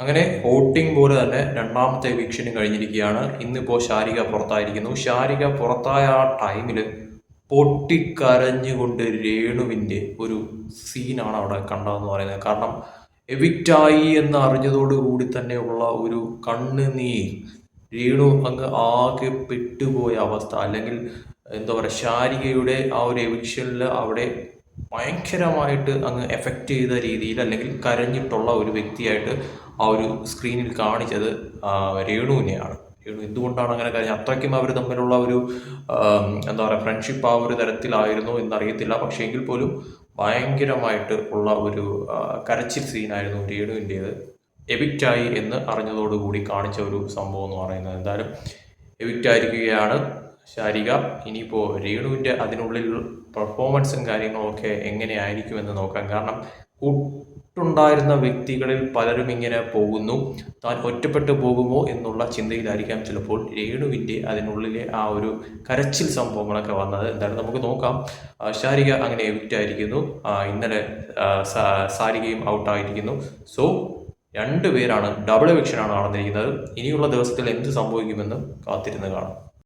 അങ്ങനെ വോട്ടിംഗ് പോലെ തന്നെ രണ്ടാമത്തെ വീക്ഷണം കഴിഞ്ഞിരിക്കുകയാണ്. ഇന്നിപ്പോൾ ശാരിക പുറത്തായിരിക്കുന്നു. ശാരിക പുറത്തായ ആ ടൈമിൽ പൊട്ടിക്കരഞ്ഞുകൊണ്ട് രേണുവിന്റെ ഒരു സീനാണ് അവിടെ കണ്ടതെന്ന് പറയുന്നത്. കാരണം എവിക്റ്റായി എന്ന് അറിഞ്ഞതോടുകൂടി തന്നെയുള്ള ഒരു കണ്ണുനീർ രേണു അങ്ങ് ആകെ പെട്ടുപോയ അവസ്ഥ. അല്ലെങ്കിൽ എന്താ പറയുക ശാരികയുടെ ആ ഒരു എവിക്ഷനിൽ അവിടെ ഭയങ്കരമായിട്ട് അങ്ങ് എഫക്റ്റ് ചെയ്ത രീതിയിൽ അല്ലെങ്കിൽ കരഞ്ഞിട്ടുള്ള ഒരു വ്യക്തിയായിട്ട് ആ ഒരു സ്ക്രീനിൽ കാണിച്ചത് രേണുവിനെയാണ്. രേണു എന്തുകൊണ്ടാണ് അങ്ങനെ കരഞ്ഞത്? അത്രയ്ക്കും അവർ തമ്മിലുള്ള ഒരു എന്താ പറയുക ഫ്രണ്ട്ഷിപ്പ് ആ ഒരു തരത്തിലായിരുന്നു എന്നറിയത്തില്ല. പക്ഷേ എങ്കിൽ പോലും ഭയങ്കരമായിട്ട് ഉള്ള ഒരു കരച്ചിൽ സീനായിരുന്നു രേണുവിന്റേത്. എവിക്റ്റായി എന്ന് അറിഞ്ഞതോടുകൂടി കാണിച്ച ഒരു സംഭവം എന്ന് പറയുന്നത് എന്തായാലും എവിക്റ്റ് ശാരിക ഇനിയിപ്പോൾ രേണുവിന്റെ അതിനുള്ളിൽ പെർഫോമൻസും കാര്യങ്ങളൊക്കെ എങ്ങനെയായിരിക്കുമെന്ന് നോക്കാം. കാരണം കൂട്ടുണ്ടായിരുന്ന വ്യക്തികളിൽ പലരും ഇങ്ങനെ പോകുന്നു. താൻ ഒറ്റപ്പെട്ടു പോകുമോ എന്നുള്ള ചിന്തയിലായിരിക്കാം ചിലപ്പോൾ രേണുവിന്റെ അതിനുള്ളിലെ ആ ഒരു കരച്ചിൽ സംഭവങ്ങളൊക്കെ വന്നത്. എന്തായാലും നമുക്ക് നോക്കാം. ശാരിക അങ്ങനെ എവിക്റ്റ് ആയിരിക്കുന്നു. ഇന്നലെ സാരികയും ഔട്ടായിരിക്കുന്നു സോ രണ്ട് പേരാണ് ഡബിൾ എവിക്ഷനാണ് നടന്നിരിക്കുന്നത്. ഇനിയുള്ള ദിവസത്തിൽ എന്ത് സംഭവിക്കുമെന്ന് കാത്തിരുന്ന് കാണാം.